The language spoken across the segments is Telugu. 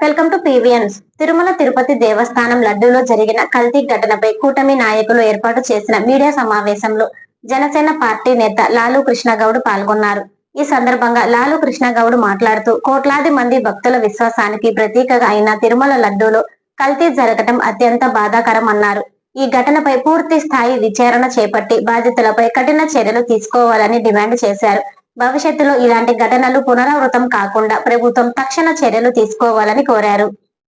Welcome to PVN's Tirumala Tirupati Devasthanam లడ్డూలో జరిగిన కల్తీ ఘటనపై కూటమి నాయకులు ఏర్పాటు చేసిన మీడియా సమావేశంలో జనసేన పార్టీ నేత లాలు కృష్ణగౌడ్ పాల్గొన్నారు. ఈ సందర్భంగా లాలు కృష్ణగౌడ్ మాట్లాడుతూ కోట్లాది మంది భక్తుల విశ్వాసానికి ప్రతీకగా అయిన తిరుమల లడ్డూలో కల్తీ జరగటం అత్యంత బాధాకరం అన్నారు. ఈ ఘటనపై పూర్తి స్థాయి విచారణ చేపట్టి బాధితులపై కఠిన చర్యలు తీసుకోవాలని డిమాండ్ చేశారు. భవిష్యత్తులో ఇలాంటి ఘటనలు పునరావృతం కాకుండా ప్రభుత్వం తక్షణ చర్యలు తీసుకోవాలని కోరారు.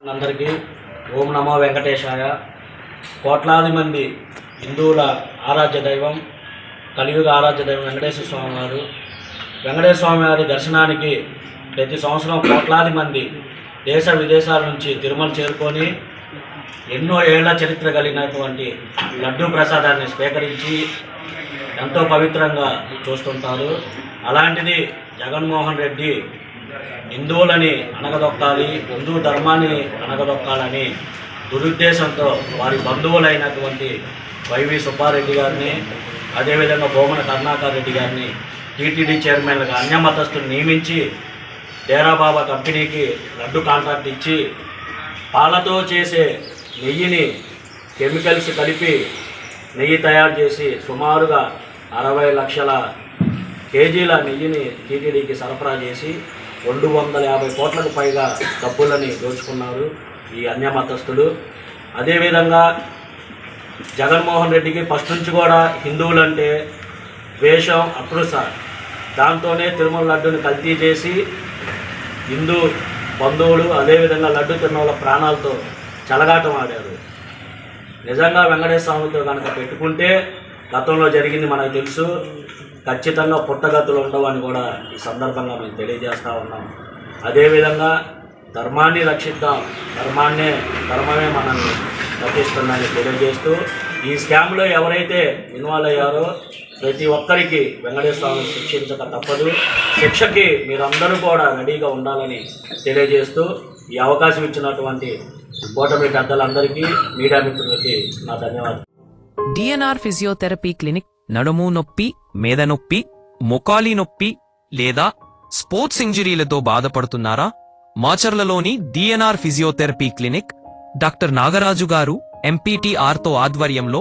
అందరికీ ఓం నమో వెంకటేశాయ. కోట్లాది మంది హిందువుల ఆరాధ్య దైవం కలియుగ ఆరాధ్య దైవం వెంకటేశ్వర స్వామి వారు. వెంకటేశ్వర స్వామి వారి దర్శనానికి ప్రతి సంవత్సరం కోట్లాది మంది దేశ విదేశాల నుంచి తిరుమల చేరుకొని ఎన్నో ఏళ్ళ చరిత్ర కలిగినటువంటి లడ్డూ ప్రసాదాన్ని స్వీకరించి ఎంతో పవిత్రంగా చూస్తుంటారు. అలాంటిది జగన్మోహన్ రెడ్డి హిందువులని అణగదొక్కాలి హిందూ ధర్మాన్ని అణగదొక్కాలని దురుద్దేశంతో వారి బంధువులైనటువంటి వైవి సుబ్బారెడ్డి గారిని అదేవిధంగా బోమన కరుణాకర్ రెడ్డి గారిని టీటీడీ చైర్మన్గా అన్యమతస్తులు నియమించి డేరాబాబా కంపెనీకి లడ్డు కాంట్రాక్ట్ ఇచ్చి పాలతో చేసే నెయ్యిని కెమికల్స్ కలిపి నెయ్యి తయారు చేసి సుమారుగా అరవై లక్షల కేజీల నెయ్యిని టీటీడీకి సరఫరా చేసి రెండు వందల యాభై కోట్లకు పైగా డబ్బులని దోచుకున్నారు ఈ అన్యమతస్థులు అదేవిధంగా జగన్మోహన్ రెడ్డికి ఫస్ట్ నుంచి కూడా హిందువులంటే ద్వేషం అకృష దాంతోనే తిరుమల లడ్డుని కల్తీ చేసి హిందూ బంధువులు అదేవిధంగా లడ్డు తిరుమల ప్రాణాలతో చెలగాటం ఆడారు. నిజంగా వెంకటేశ్వర స్వామితో కనుక పెట్టుకుంటే గతంలో జరిగింది మనకు తెలుసు. ఖచ్చితంగా పుట్టగతులు ఉండవని కూడా ఈ సందర్భంగా మేము తెలియజేస్తూ ఉన్నాం. అదేవిధంగా ధర్మాన్ని రక్షిద్దాం. ధర్మాన్నే ధర్మమే మనల్ని రక్షిస్తుందని తెలియజేస్తూ ఈ స్కామ్లో ఎవరైతే ఇన్వాల్వ్ అయ్యారో ప్రతి ఒక్కరికి వెంకటేశ్వర శిక్షించక తప్పదు. శిక్షకి మీరందరూ కూడా రెడీగా ఉండాలని తెలియజేస్తూ ఈ అవకాశం ఇచ్చినటువంటి కూటమి పెద్దలందరికీ మీడియా మిత్రులకి నా ధన్యవాదాలు. డిఎన్ఆర్ ఫిజియోథెరపీ క్లినిక్ నడుము నొప్పి మేద నొప్పి మొకాలి నొప్పి లేదా స్పోర్ట్స్ ఇంజురీలతో బాధపడుతున్నారా? మాచర్లలోని DNR physiotherapy clinic doctor Nagaraju garu ఎంపీటీఆర్తో ఆధ్వర్యంలో